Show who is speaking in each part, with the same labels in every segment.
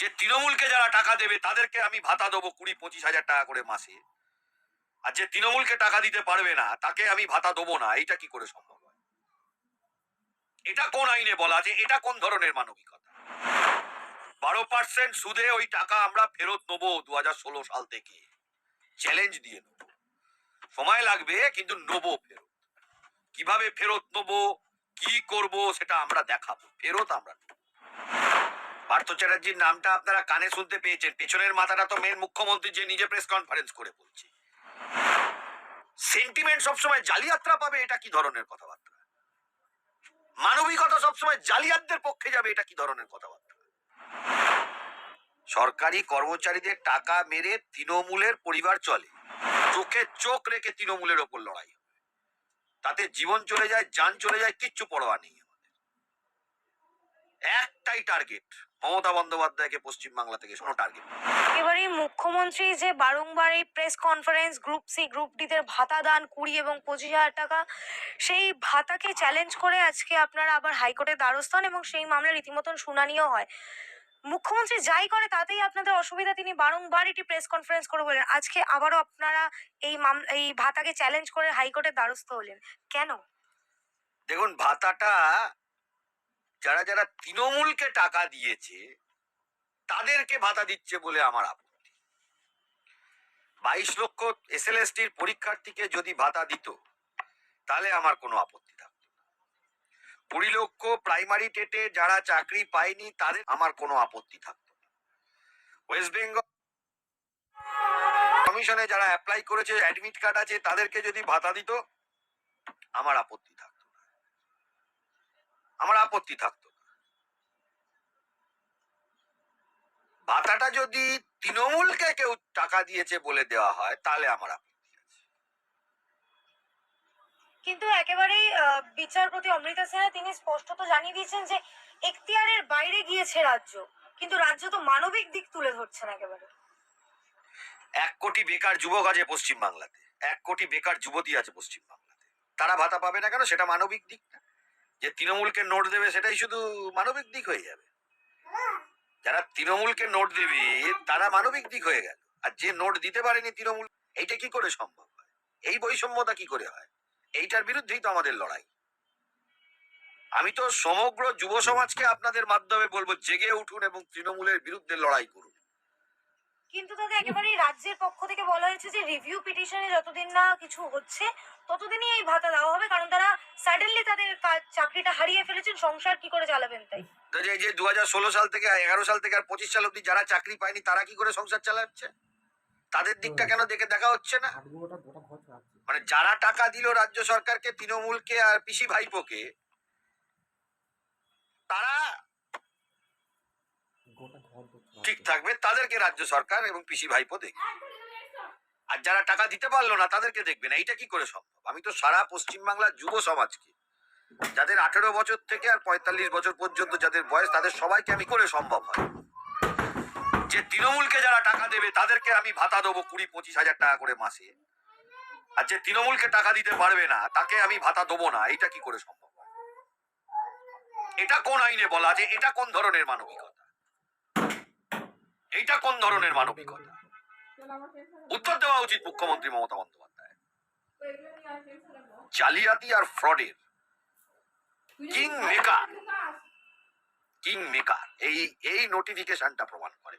Speaker 1: যে তৃণমূলকে যারা টাকা দেবে, তাদেরকে আমি ভাতা দেবো কুড়ি, পঁচিশ হাজার টাকা করে মাসে। আর যে তৃণমূলকে টাকা দিতে পারবে না, তাকে আমি ভাতা দেবো না। এটা কি করে সম্ভব হয়? এটা কোন আইনে বলা আছে? এটা কোন ধরনের মানবিকতা? বারো পার্সেন্ট সুদে ওই টাকা আমরা ফেরত নেব দু হাজার ষোলো সাল থেকে। চ্যালেঞ্জ দিয়ে নেব। সময় লাগবে, কিন্তু নেব ফেরত। কীভাবে ফেরত নেব, কি করব, সেটা আমরা দেখাবো। ফেরত আমরা নেব। পার্থ চ্যাটার্জির নামটা আপনারা কানে শুনতে পেয়েছেন। পেছনের মাথাটা তো মেন মুখ্যমন্ত্রী যে নিজে প্রেস কনফারেন্স করে বলছে। সেন্টিমেন্ট সবসময় জালিয়াত্রা পাবে, এটা কি ধরনের কথাবার্তা? মানবিকতা সবসময় জালিয়াতদের পক্ষে যাবে, এটা কি ধরনের কথাবার্তা? সরকারি কর্মচারীদের টাকা মেরে তৃণমূলের পরিবার চলে। চোখে চোখ রেখে তৃণমূলের ওপর লড়াই হবে। তাতে জীবন চলে যায়, যান চলে যায়, কিচ্ছু পরোয়া নেই আমাদের। একটাই টার্গেট মমতা বন্দ্যোপাধ্যায়কে পশ্চিমবাংলা থেকে শোনো টার্গেট
Speaker 2: এবারে মুখ্যমন্ত্রী যে বারংবার এই press conference group C group ডিদের ভাতা দান কুড়ি এবং পঁচিশ হাজার টাকা সেই ভাতাকে চ্যালেঞ্জ করে আজকে আপনারা আবার হাইকোর্টের দ্বারস্থ হন এবং সেই মামলা রীতিমতন শুনানিও হয়। মুখ্যমন্ত্রী যাই করে তাতেই আপনাদের অসুবিধা তিনি বারংবার এটি প্রেস কনফারেন্স করে বলেন। আজকে আবারও আপনারা এই মামলা এই ভাতাকে চ্যালেঞ্জ করে হাইকোর্টের দ্বারস্থ হলেন। কেন?
Speaker 1: দেখুন ভাতাটা যারা যারা তৃণমূলকে টাকা দিয়েছে, তাদেরকে ভাতা দিচ্ছে বলে আমার আপত্তি। বাইশ লক্ষ এস এল পরীক্ষার্থীকে যদি ভাতা দিত, তাহলে আমার কোনো আপত্তি থাকতো কুড়ি লক্ষ প্রাইমারি টেটে যারা চাকরি পায়নি, তাদের আমার কোনো আপত্তি থাকতো ওয়েস্ট বেঙ্গল কমিশনে যারা অ্যাপ্লাই করেছে, অ্যাডমিট কার্ড আছে, তাদেরকে যদি ভাতা দিত, আমার আপত্তি থাকতো আমার আপত্তি থাকতো। ভাতাটা যদি তৃণমূলকে কেউ টাকা দিয়েছে বলে দেওয়া হয় তাহলে আমার আপত্তি আছে।
Speaker 2: কিন্তু একেবারেই বিচারপতি অমৃতা সিনহা তিনি স্পষ্টত জানিয়ে দিয়েছেন যে এখতিয়ারের বাইরে গিয়েছে রাজ্য। কিন্তু রাজ্য তো মানবিক দিক তুলে ধরছে না একেবারে।
Speaker 1: এক কোটি বেকার যুবক আছে পশ্চিমবাংলাতে। এক কোটি বেকার যুবতী আছে পশ্চিমবাংলাতে। তারা ভাতা পাবে না কেন? সেটা মানবিক দিক না। যে তৃণমূলকে নোট দেবে সেটাই শুধু মানবিক দিক হয়ে যাবে। যারা তৃণমূলকে নোট দেবে, তারা মানবিক দিক হয়ে গেল। আর যে নোট দিতে পারেনি তৃণমূল, এইটা কি করে সম্ভব হয়? এই বৈষম্যতা কি করে হয়? এইটার বিরুদ্ধেই তো আমাদের লড়াই। আমি তো সমগ্র যুব সমাজকে আপনাদের মাধ্যমে বলব, জেগে উঠুন এবং তৃণমূলের বিরুদ্ধে লড়াই করুন।
Speaker 2: কিন্তু তাদের একেবারেই রাজ্যের পক্ষ থেকে বলা হয়েছে যে রিভিউ পিটিশনে যতদিন না কিছু হচ্ছে, ততদিনই এই ভাতা দেওয়া হবে, কারণ তারা সাডেনলি তাদের চাকরিটা হারিয়ে ফেলেছেন, সংসার কি করে চালাবেন তাই?
Speaker 1: যে দু হাজার ষোলো সাল থেকে এগারো সাল থেকে আর পঁচিশ সাল অব্দি যারা চাকরি পায়নি, তারা কি করে সংসার চালাচ্ছে? তাদের দিকটা কেন দেখে দেখা হচ্ছে না? মানে যারা টাকা দিল রাজ্য সরকারকে, তৃণমূলকে আর পিসি ভাইপোকে, তারা
Speaker 3: গোটা ঘর তো চালাচ্ছে।
Speaker 1: ঠিক থাকবে, তাদেরকে রাজ্য সরকার এবং পিসি ভাইপো দেখবে। আর যারা টাকা দিতে পারল না, তাদেরকে দেখবে না। এইটা কি করে সম্ভব? আমি তো সারা পশ্চিমবাংলার যুব সমাজকে, যাদের আঠেরো বছর থেকে আর পঁয়তাল্লিশ বছর পর্যন্ত যাদের বয়স, তাদের সবাইকে আমি করে সম্ভব হয়। যে তৃণমূলকে যারা টাকা দেবে, তাদেরকে আমি ভাতা দেবো কুড়ি, পঁচিশ হাজার টাকা করে মাসে। আর যে তৃণমূলকে টাকা দিতে পারবে না, তাকে আমি ভাতা দেবো না। এইটা কি করে সম্ভব এটা কোন আইনে বলা আছে? এটা কোন ধরনের মানবিকতা? এইটা কোন ধরনের মানবিকতা? উত্তর দেওয়া উচিত মুখ্যমন্ত্রী মমতা বন্দ্যোপাধ্যায় জালিয়াতি আর ফ্রডের। King maker. কিং মেকার, এই এই নোটিফিকেশনটা প্রমাণ করে।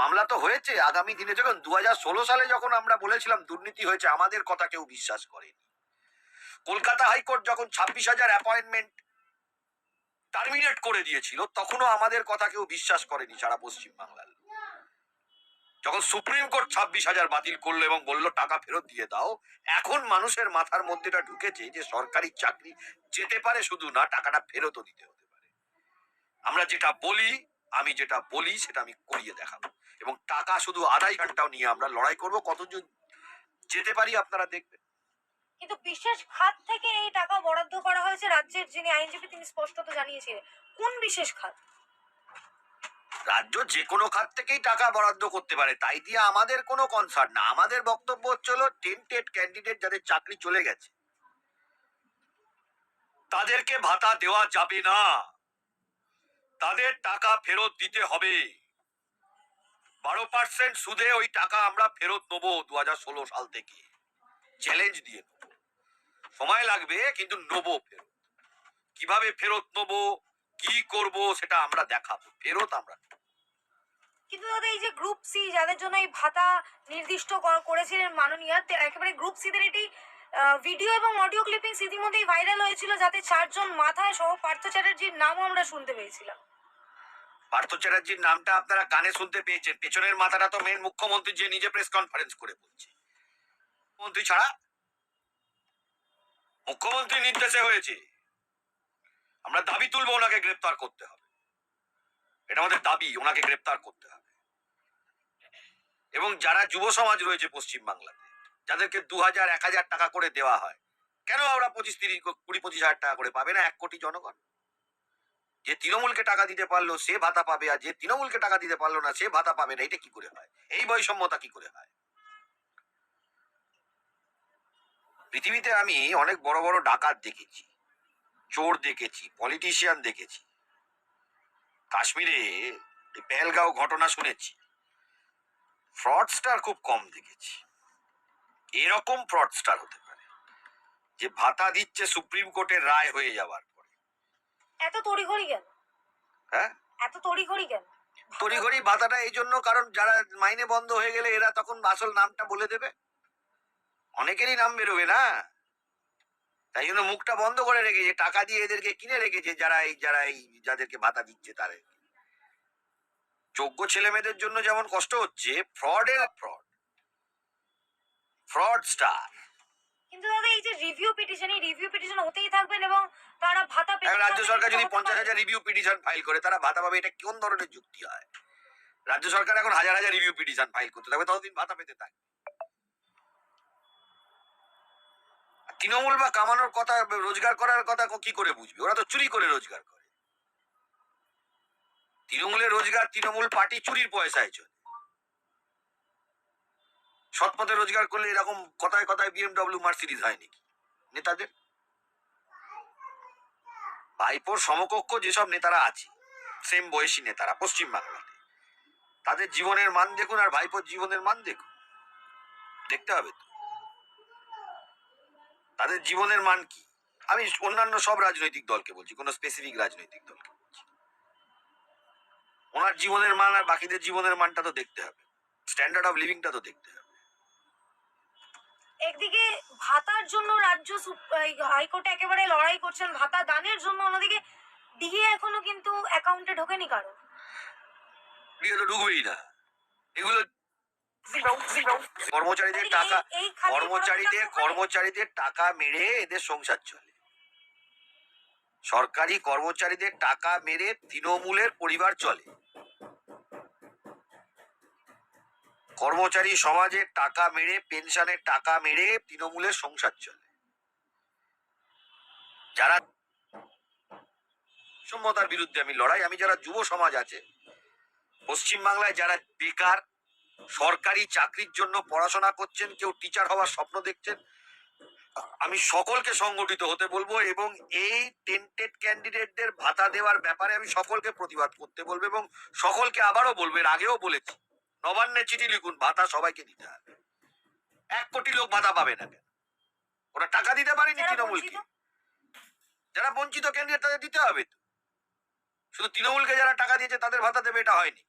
Speaker 1: মামলা তো হয়েছে, আগামী দিনে যখন দু হাজার ষোলো সালে যখন আমরা বলেছিলাম দুর্নীতি হয়েছে, আমাদের কথা কেউ বিশ্বাস করেনি। কলকাতা হাইকোর্ট যখন ছাব্বিশ হাজার অ্যাপয়েন্টমেন্ট টার্মিনেট করে দিয়েছিল, তখনও আমাদের কথা কেউ বিশ্বাস করেনি সারা পশ্চিম বাংলার লোক। যখন সুপ্রিম কোর্ট ছাব্বিশ হাজার বাতিল করল এবং বলল, টাকা ফেরত দিয়ে দাও, এখন মানুষের মাথার মধ্যেটা ঢুকেছে যে সরকারি চাকরি যেতে পারে শুধু না, টাকাটা ফেরতও দিতে হতে পারে। আমরা যেটা বলি, আমি যেটা বলি, সেটা আমি করিয়ে দেখাবো। এবং টাকা শুধু আদায় কার্ডটাও নিয়ে আমরা লড়াই করব। কতজন যেতে পারি আপনারা দেখবেন।
Speaker 2: কিন্তু বিশেষ খাত থেকে এই টাকা বরাদ্দ করা হয়েছে রাজ্যের, যিনি আইনজীবী, তিনি স্পষ্টত জানিয়েছিলেন কোন বিশেষ খাত?
Speaker 1: রাজ্য যে কোনো খাত থেকেই টাকা বরাদ্দ করতে পারে, তাই দিয়ে আমাদের কোনো কনসার্ন না। আমাদের বক্তব্য হচ্ছে হলো টেন্টেড ক্যান্ডিডেট যাদের চাকরি চলে গেছে, তাদেরকে ভাতা দেওয়া যাবে না। তাদের টাকা ফেরত দিতে হবে। বারো পার্সেন্ট সুদে ওই টাকা আমরা ফেরত নেব দু হাজার ষোলো সাল থেকে। চ্যালেঞ্জ দিয়ে সময় লাগবে, কিন্তু নেব ফেরত। কীভাবে ফেরত নেব? কি করব সেটা আমরা দেখাবো ফেরত আমরা
Speaker 2: কিন্তু দাদা এই যে গ্রুপ সি যাদের জন্য এই ভাতা নির্দিষ্ট করেছিলেন মাননীয় একেবারে গ্রুপ সিদের এটি ভিডিও এবং অডিও ক্লিপিংস ইতিমধ্যেই ভাইরাল হয়েছিল যাতে চারজন মাথায় সহ পার্থ চ্যাটার্জির নামও আমরা শুনতে পেয়েছিলাম।
Speaker 1: পার্থ চ্যাটার্জির নামটা আপনারা কানে শুনতে পেয়েছেন। পেছনের মাথাটা তো মেন মুখ্যমন্ত্রী যে নিজে প্রেস কনফারেন্স করে বলছে। মন্ত্রী ছাড়া মুখ্যমন্ত্রী নির্দেশে হয়েছে। আমরা দাবি তুলবো ওনাকে গ্রেপ্তার করতে হবে। এটা আমাদের দাবি, ওনাকে গ্রেপ্তার করতে হবে। এবং যারা যুব সমাজ রয়েছে পশ্চিম বাংলাতে, যাদেরকে দু হাজার, এক হাজার টাকা করে দেওয়া হয়, কেন আমরা পঁচিশ, তিরিশ, কুড়ি, পঁচিশ হাজার টাকা করে পাবে না? এক কোটি জনগণ। যে তৃণমূলকে টাকা দিতে পারল, সে ভাতা পাবে, আর যে তৃণমূলকে টাকা দিতে পারল না, সে ভাতা পাবে না। এটা কি করে হয়? এই বৈষম্যতা কি করে হয়? পৃথিবীতে আমি অনেক বড় বড় ডাকাত দেখেছি। চোর দেখেছি পলিটিশিয়ান দেখেছি। কাশ্মীরে পেহেলগাঁও ঘটনা শুনেছি। ফ্রডস্টার খুব কম দেখেছি। এরকম ফ্রডস্টার হতে পারে যে ভাতা দিচ্ছে সুপ্রিম কোর্টের রায় হয়ে যাওয়ার পরে।
Speaker 2: এত তড়িঘড়ি কেন?
Speaker 1: হ্যাঁ?
Speaker 2: এত তড়িঘড়ি কেন?
Speaker 1: তড়িঘড়ি ভাতাটা এই জন্য কারণ যারা মাইনে বন্ধ হয়ে গেলে এরা তখন আসল নামটা বলে দেবে। অনেকেরই নাম বেরোবে না। তাই জন্য মুখটা বন্ধ করে রেখেছে টাকা দিয়ে এদেরকে কিনে রেখেছে যারা এই যারা এই যাদেরকে ভাতা দিচ্ছে তারা। যোগ্য ছেলে মেয়েদের জন্য যেমন কষ্ট হচ্ছে ফ্রডের ফ্রড ফ্রড স্টার
Speaker 2: কিন্তু দাদা এই যে রিভিউ পিটিশন এই রিভিউ পিটিশন হতেই থাকবেন এবং তারা ভাতা
Speaker 1: রাজ্য সরকার যদি পঞ্চাশ হাজার রিভিউ পিটিশন ফাইল করে তারা ভাতা পাবে এটা কোন ধরনের যুক্তি হয়? রাজ্য সরকার এখন হাজার হাজার রিভিউ পিটিশন ফাইল করতে থাকবে ততদিন ভাতা পেতে থাকবে আর তৃণমূল বা কামানোর কথা, রোজগার করার কথা কি করে বুঝবে? ওরা তো চুরি করে রোজগার করে। তৃণমূলের রোজগার, তৃণমূল পার্টি চুরির পয়সায় চলে। সৎ পথে রোজগার করলে এরকম কথায় কথায় বিএমডব্লিউ মার্সিডিজ হয় নাকি? নেতাদের? ভাইপোর সমকক্ষ যেসব নেতারা আছে সেম বয়সী নেতারা, পশ্চিম বাংলাতে, তাদের জীবনের মান দেখুন আর ভাইপোর জীবনের মান দেখুন। দেখতে হবে তো। তাদের জীবনের মান কি? আমি অন্যান্য সব রাজনৈতিক দলকে বলছি কোনো স্পেসিফিক রাজনৈতিক দলকে বলছি ওনার জীবনের মান আর বাকিদের জীবনের মানটা তো দেখতে হবে। স্ট্যান্ডার্ড অফ লিভিংটা তো দেখতে হবে।
Speaker 2: একদিকে ভাতার জন্য রাজ্য হাইকোর্টে একেবারে লড়াই করছেন ভাতা দানের জন্য অন্যদিকে ডিএ এখনও কিন্তু অ্যাকাউন্টে ঢোকেনি কারও।
Speaker 1: দিয়ে তো ঢুকবেই না। এগুলো কর্মচারীদের টাকা কর্মচারীদের কর্মচারীদের টাকা মেরে এদের সংসার চলে। সরকারি কর্মচারীদের টাকা মেরে তৃণমূলের পরিবার চলে। কর্মচারী সমাজের টাকা মেরে পেনশনের টাকা মেরে তৃণমূলের সংসার চলে। যারা সম্মতার বিরুদ্ধে আমি লড়াই আমি যারা যুব সমাজ আছে পশ্চিমবাংলায় যারা বেকার সরকারি চাকরির জন্য পড়াশোনা করছেন কেউ টিচার হওয়ার স্বপ্ন দেখছেন। আমি সকলকে সংগঠিত হতে বলব এবং এই টেন্টেড ক্যান্ডিডেটদের ভাতা দেওয়ার ব্যাপারে আমি সকলকে প্রতিবাদ করতে বলব এবং সকলকে আবারও বলব এর আগেও বলেছি নবান্নে চিঠি লিখুন ভাতা সবাইকে দিতে হবে। এক কোটি লোক ভাতা পাবে না কেন? ওরা টাকা দিতে পারেনি তৃণমূলকে। যারা বঞ্চিত ক্যান্ডিডেট তাদের দিতে হবে তো। শুধু তৃণমূলকে যারা টাকা দিয়েছে তাদের ভাতা দেবে এটা হয়নি।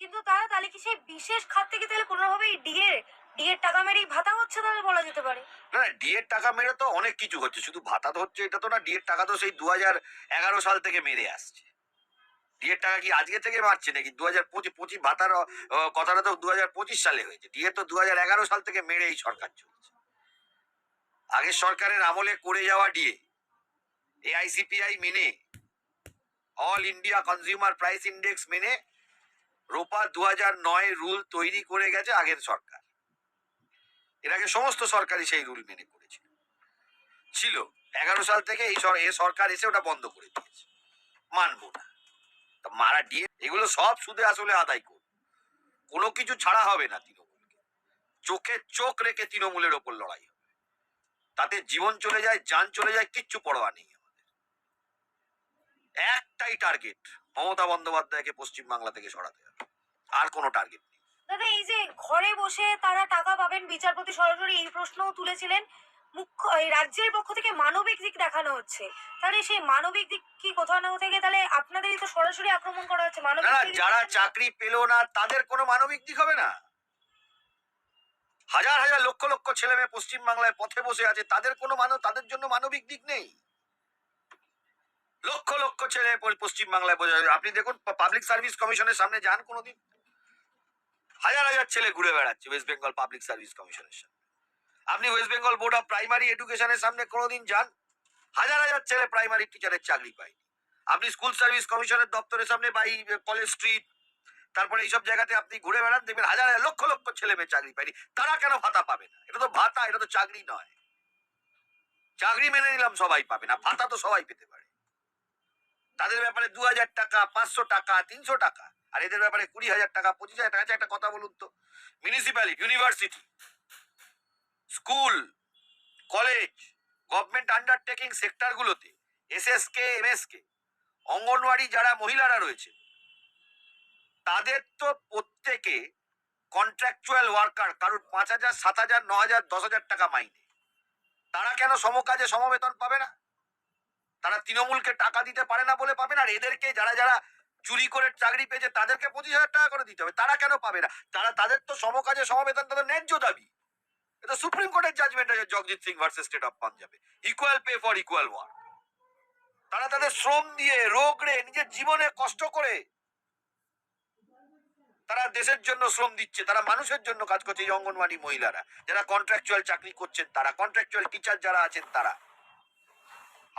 Speaker 2: কিন্তু তারা তাহলে কি সেই বিশেষ খাত থেকে তাহলে কোনোভাবেই ডিএ ডিএ টাকা মেরেই ভাতা হচ্ছে তাহলে বলা যেতে পারে?
Speaker 1: না, ডিএর টাকা মেরে তো অনেক কিছু হচ্ছে। শুধু ভাতা তো হচ্ছে, এটা তো না, ডিএর টাকা তো সেই দু এগারো সাল থেকে মেরে আসছে। ডিএর টাকা কি আজকে থেকে মারছে নাকি? দু হাজার পঁচিশ পঁচিশ ভাতার কথাটা তো দু হাজার পঁচিশ সালে হয়েছে। ডিএ তো দু হাজার এগারো সাল থেকে মেরে এই সরকার চলছে। আগের সরকারের আমলে করে যাওয়া DA A I C P I মেনে, all India consumer price index মেনে রোপা দু নয় রুল তৈরি করে গেছে আগের সরকার। এর আগে সমস্ত সরকারই সেই রুল মেনে করেছিল। ছিল। এগারো সাল থেকে এই সরকার এসে ওটা বন্ধ করে দিয়েছে। মানবো না। মারা দিয়ে এগুলো সব সুদে আসলে আদায় করুন। কোনো কিছু ছাড়া হবে না তৃণমূলকে। চোখে চোখ রেখে তৃণমূলের ওপর লড়াই হবে। তাতে জীবন চলে যায়, যান চলে যায়, কিচ্ছু পরোয়া নেই আমাদের। একটাই টার্গেট মমতা বন্দ্যোপাধ্যায়কে পশ্চিমবাংলা থেকে সরাতে আর কোনো টার্গেট নেই।
Speaker 2: দাদা এই যে ঘরে বসে তারা টাকা পাবেন বিচারপতি সরাসরি এই প্রশ্নও তুলেছিলেন। মুখ্য এই রাজ্যের পক্ষ থেকে মানবিক দিক দেখানো হচ্ছে। তাহলে সেই মানবিক দিক কি কোথাও না কোথাও তাহলে আপনাদেরই তো সরাসরি আক্রমণ করা হচ্ছে। মানবিক
Speaker 1: যারা চাকরি পেল না তাদের কোনো মানবিক দিক হবে না। হাজার হাজার লক্ষ লক্ষ ছেলে মেয়ে পশ্চিম বাংলায় পথে বসে আছে তাদের কোনো মানব তাদের জন্য মানবিক দিক নেই। লক্ষ লক্ষ ছেলে পশ্চিম বাংলায় বসে আপনি দেখুন পাবলিক সার্ভিস কমিশনের সামনে যান কোনোদিন। হাজার হাজার ছেলে ঘুরে বেড়াচ্ছে ওয়েস্ট বেঙ্গল পাবলিক সার্ভিস কমিশনের সামনে। আপনি West Bengal board of primary এডুকেশনের সামনে কোনোদিন যান? হাজার হাজার ছেলে প্রাইমারি টিচারের চাকরি পায়নি। আপনি স্কুল সার্ভিস কমিশনের দপ্তরের সামনে বাই কলেজ স্ট্রিট তারপরে এইসব জায়গাতে আপনি ঘুরে বেড়ান, দেখবেন হাজার হাজার লক্ষ লক্ষ ছেলে মেয়ে চাকরি পায়নি। তারা কেন ভাতা পাবে না? এটা তো ভাতা, এটা তো চাকরি নয়। চাকরি মেনে নিলাম সবাই পাবে না, ভাতা তো সবাই পেতে পারে। তাদের ব্যাপারে দু হাজার টাকা, পাঁচশো টাকা, তিনশো টাকা। আর এদের ব্যাপারে কুড়ি হাজার টাকা পঁচিশ হাজার টাকা আচ্ছা, একটা কথা বলুন তো। Municipality university school college government undertaking সেক্টরগুলোতে SSK MSK anganwadi যারা মহিলারা রয়েছে তাদের তো প্রত্যেকে কন্ট্রাকচুয়াল ওয়ার্কার কারোর পাঁচ হাজার সাত হাজার ন হাজার দশ হাজার টাকা মাইনে। তারা কেন সমকাজে সমবেতন পাবে না? তারা তৃণমূলকে টাকা দিতে পারে না বলে পাবে না? আর এদেরকে যারা যারা চুরি করে চাকরি পেয়েছে, তাদেরকে পঁচিশ হাজার টাকা করে দিতে হবে। তারা কেন পাবে না? তারা, তাদের তো সমকাজে সমবেতন, তাদের ন্যায্য দাবি। এটা সুপ্রিম কোর্টের জাজমেন্ট আছে, Jagjit Singh versus state of পাঞ্জাবে equal pay for equal work তারা তাদের শ্রম দিয়ে রোগড়ে নিজের জীবনে কষ্ট করে তারা দেশের জন্য শ্রম দিচ্ছে, তারা মানুষের জন্য কাজ করছে, এই অঙ্গনওয়াড়ি মহিলারা। যারা কন্ট্রাকচুয়াল চাকরি করছেন তারা কন্ট্রাকচুয়াল টিচার যারা আছেন তারা,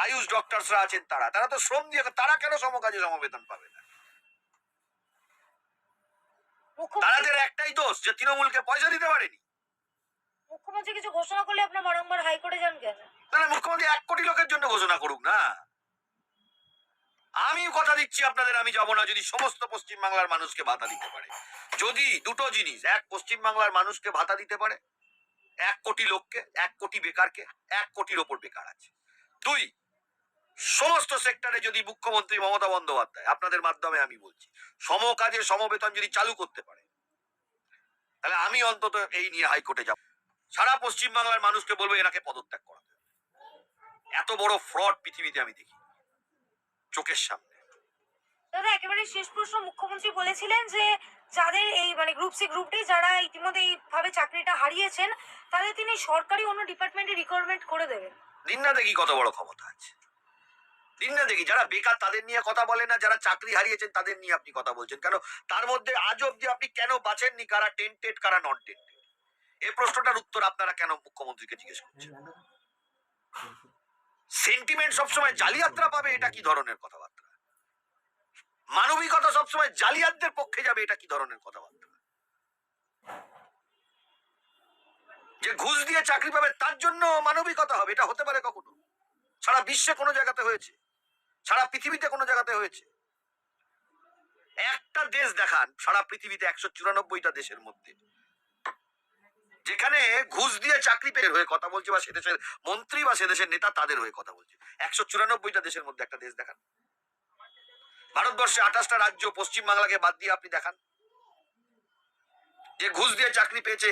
Speaker 1: আয়ুষ ডক্টরসরা আছেন তারা তারা তো শ্রম দিয়ে, তারা কেন সমকাজে সমবেতন পাবে না
Speaker 2: মুখ্যমন্ত্রী
Speaker 1: তাদের একটাই দোষ যে তৃণমূলকে পয়সা দিতে পারেনি।
Speaker 2: মুখ্যমন্ত্রী কিছু ঘোষণা করলে আপনার বারংবার হাইকোর্টে যান কেন?
Speaker 1: না না মুখ্যমন্ত্রী এক কোটি লোকের জন্য ঘোষণা করুক না। আমি কথা দিচ্ছি আপনাদের আমি যাব না যদি সমস্ত পশ্চিম বাংলার মানুষকে ভাতা দিতে পারে। যদি দুটো জিনিস এক পশ্চিম বাংলার মানুষকে ভাতা দিতে পারে এক কোটি লোককে এক কোটি বেকারকে এক কোটির ওপর বেকার আছে। দুই সমস্ত সেক্টরে যদি মুখ্যমন্ত্রী মমতা বন্দ্যোপাধ্যায় আপনাদের মাধ্যমে আমি বলছি সমকাজে সমবেতন যদি চালু করতে পারে তাহলে আমি অন্তত এই নিয়ে হাইকোর্টে যাব। সারা পশ্চিম বাংলার মানুষকে বলব এনাকে পদত্যাগ করাতে। এত বড় ফ্রড পৃথিবীতে আমি দেখি চোখের সামনে।
Speaker 2: দাদা একেবারে শেষ প্রশ্ন মুখ্যমন্ত্রী বলেছিলেন যে যাদের এই মানে গ্রুপ সি গ্রুপ ডি যারা ইতিমধ্যে এইভাবে চাকরিটা হারিয়েছেন তাদের তিনি সরকারি অন্য ডিপার্টমেন্টে রিক্রুটমেন্ট করে দেবেন।
Speaker 1: দিন না দেখি কত বড় ক্ষমতা আছে? দিন না দেখি, যারা বেকার তাদের নিয়ে কথা বলে না, যারা চাকরি হারিয়েছেন তাদের নিয়ে আপনি কথা বলছেন। কেন? তার মধ্যে আজ অব্দি আপনি কেন বাঁচেননি? কারা টেন্টেড কারা নন টেন্টেড এই প্রশ্নটার উত্তর আপনারা কেন মুখ্যমন্ত্রীকে জিজ্ঞেস করছেন? সেন্টিমেন্ট সবসময় জালিয়াতরা পাবে, এটা কি ধরনের কথাবার্তা? মানবিকতা সবসময় জালিয়াতদের পক্ষে যাবে, এটা কি ধরনের কথাবার্তা? যে ঘুষ দিয়ে চাকরি পাবে, তার জন্য মানবিকতা হবে, এটা হতে পারে কখনো? সারা বিশ্বে কোনো জায়গাতে হয়েছে। সারা পৃথিবীতে কোনো জায়গাতে হয়েছে। একটা দেশ দেখান, সারা পৃথিবীতে একশো চুরানব্বইটা দেশের মধ্যে। যেখানে ঘুষ দিয়ে চাকরি পেয়ে হয়ে কথা বলছে বা সে দেশের মন্ত্রী বা সে দেশের নেতা, তাদের হয়ে কথা বলছে। একশো চুরানব্বইটা দেশের মধ্যে একটা দেশ দেখান। ভারতবর্ষে আঠাশটা রাজ্য পশ্চিম বাংলাকে বাদ দিয়ে আপনি দেখান। যে ঘুষ দিয়ে চাকরি পেয়েছে